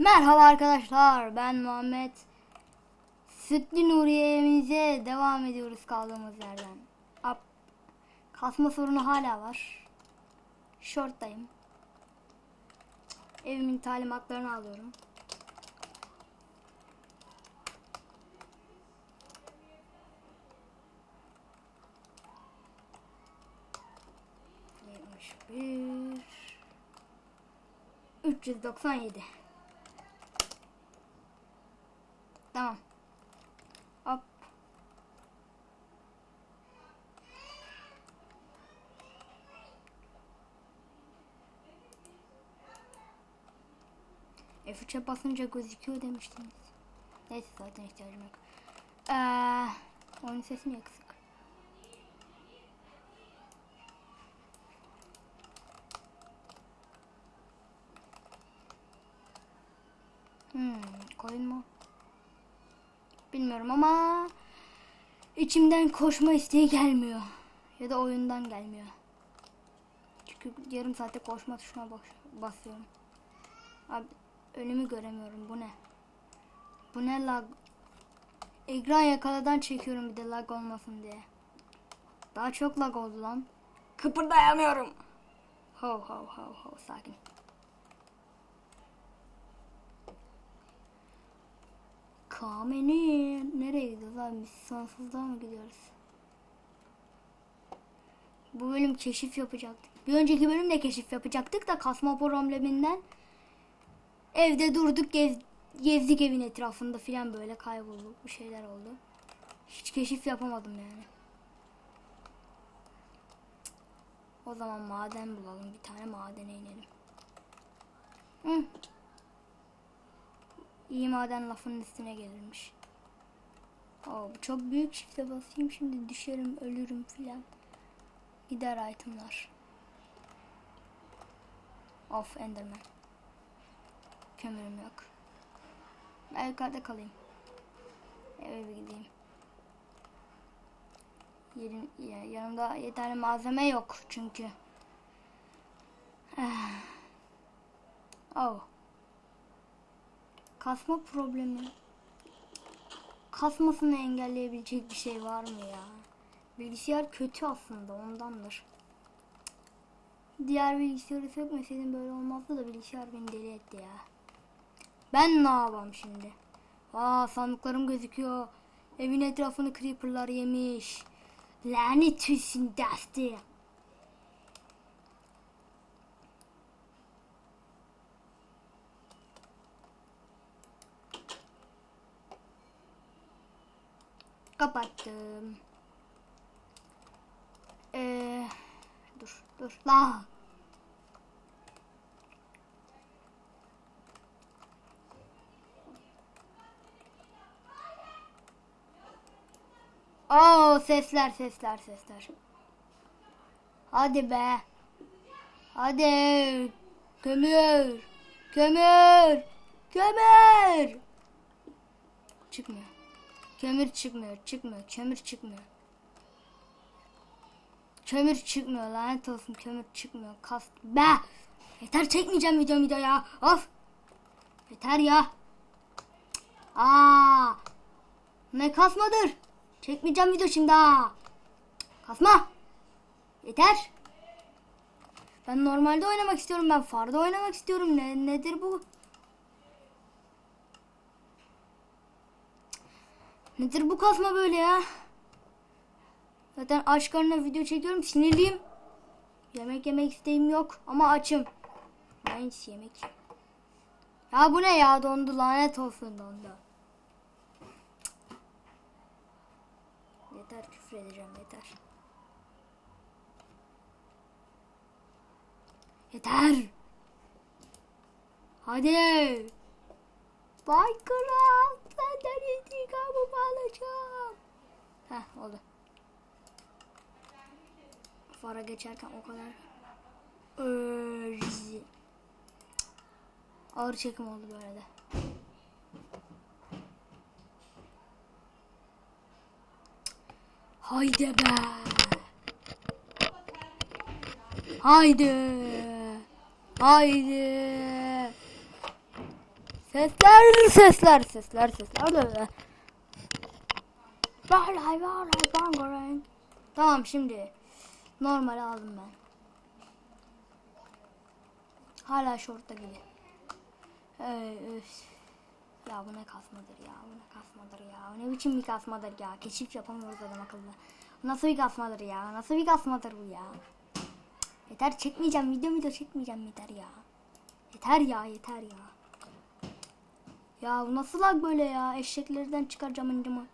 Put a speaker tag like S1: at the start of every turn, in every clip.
S1: Merhaba arkadaşlar ben Muhammed. Sütlü Nuriye'mize devam ediyoruz kaldığımız yerden. Up. Kasma sorunu hala var. Short'tayım. Evimin talimatlarını alıyorum. Yetmiş bir. 397. Tamam. Hop. F3'e basınca gözüküyor demiştiniz. Neyse zaten ihtiyacım yok. Ee, oyun sesi niye kısık? Hmm, koyun mu? Bilmiyorum ama içimden koşma isteği gelmiyor. Ya da oyundan gelmiyor. Çünkü yarım saatte koşma tuşuna bas- basıyorum. Abi önümü göremiyorum. Bu ne? Bu ne lag? Ekran yakaladan çekiyorum bir de lag olmasın diye. Daha çok lag oldu lan. Kıpırdayamıyorum. Ho ho ho ho sakin. Kameni nereye gidiyoruz abi? Biz sonsuzluğa mı gidiyoruz? Bu bölüm keşif yapacaktık. Bir önceki bölümde keşif yapacaktık da kasma probleminden evde durduk gez, gezdik evin etrafında filan böyle kaybolduk bir şeyler oldu. Hiç keşif yapamadım yani. O zaman maden bulalım. Bir tane madene inelim. Hı. İyi maden lafının üstüne gelirmiş. Oo, bu çok büyük çifte basayım şimdi düşerim ölürüm filan. Gider itemlar. Of Enderman. Kömürüm yok. Ben yukarıda kalayım. Eve bir gideyim. Yerim, ya- yanımda yeterli malzeme yok çünkü. oh. Kasma problemi. Kasmasını engelleyebilecek bir şey var mı ya? Bilgisayar kötü aslında ondandır. Diğer bilgisayarı sökmeseydim böyle olmazdı da bilgisayar beni deli etti ya. Ben ne yapayım şimdi? Aa sandıklarım gözüküyor. Evin etrafını creeperlar yemiş. Lanet olsun Dusty. Kapattım. Ee, dur dur la. Oo sesler sesler sesler. Hadi be. Hadi. Kömür. Kömür. Kömür. Çıkmıyor. Kömür çıkmıyor, çıkmıyor, kömür çıkmıyor. Kömür çıkmıyor, lanet olsun kömür çıkmıyor. Kas be! Yeter çekmeyeceğim video video ya. Of! Yeter ya. Aa! Ne kasmadır? Çekmeyeceğim video şimdi ha. Kasma. Yeter. Ben normalde oynamak istiyorum. Ben farda oynamak istiyorum. Ne nedir bu? Nedir bu kasma böyle ya? Zaten aç karnına video çekiyorum sinirliyim. Yemek yemek isteğim yok ama açım. Ben hiç yemek. Ya bu ne ya dondu lanet olsun dondu. Yeter küfür edeceğim yeter. Yeter. Hadi. Bay Kral senden intikamımı alacağım. Heh oldu. Fara geçerken o kadar. Ağır çekim oldu böyle de. Haydi be. Haydi. Haydi. Sesler sesler sesler sesler. Vallahi vallahi bangaren. Tamam şimdi. Normal aldım ben. Hala şortta gibi. Ee, öf. Ya bu ne kasmadır ya. Bu ne kasmadır ya. Bu ne biçim bir kasmadır ya. Keşif yapamıyoruz adam akıllı. Bu Nasıl bir kasmadır ya. Nasıl bir kasmadır bu ya. Yeter çekmeyeceğim. Video video çekmeyeceğim yeter ya. Yeter ya yeter ya. Ya bu nasıl lag böyle ya? Eşeklerden çıkaracağım incimi.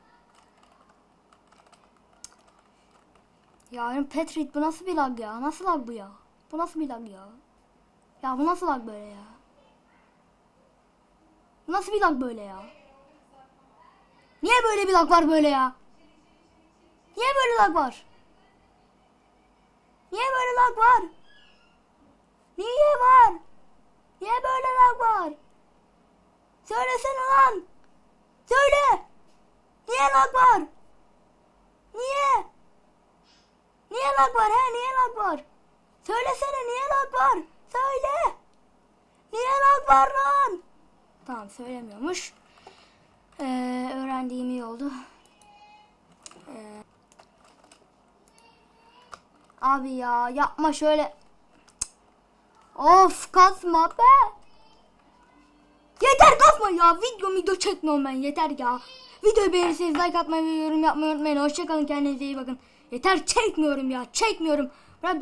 S1: Ya Petrit bu nasıl bir lag ya? Nasıl lag bu ya? Bu nasıl bir lag ya? Ya bu nasıl lag böyle ya? Nasıl bir lag böyle ya? Niye böyle bir lag var böyle ya? Niye böyle lag var? Niye böyle lag var? Niye var? Niye böyle lag var? Söylesene lan. Söyle. Niye lag var? Niye? Niye lag var he? Niye lag var? Söylesene niye lag var? Söyle. Niye lag var lan? Tamam söylemiyormuş. Ee, öğrendiğim iyi oldu. Ee, abi ya yapma şöyle. Of kasma be. Yeter kasma ya. Video video çekmiyorum ben. Yeter ya. Videoyu beğenirseniz like atmayı ve yorum yapmayı unutmayın. Hoşçakalın kendinize iyi bakın. Yeter çekmiyorum ya. Çekmiyorum. Bırak ben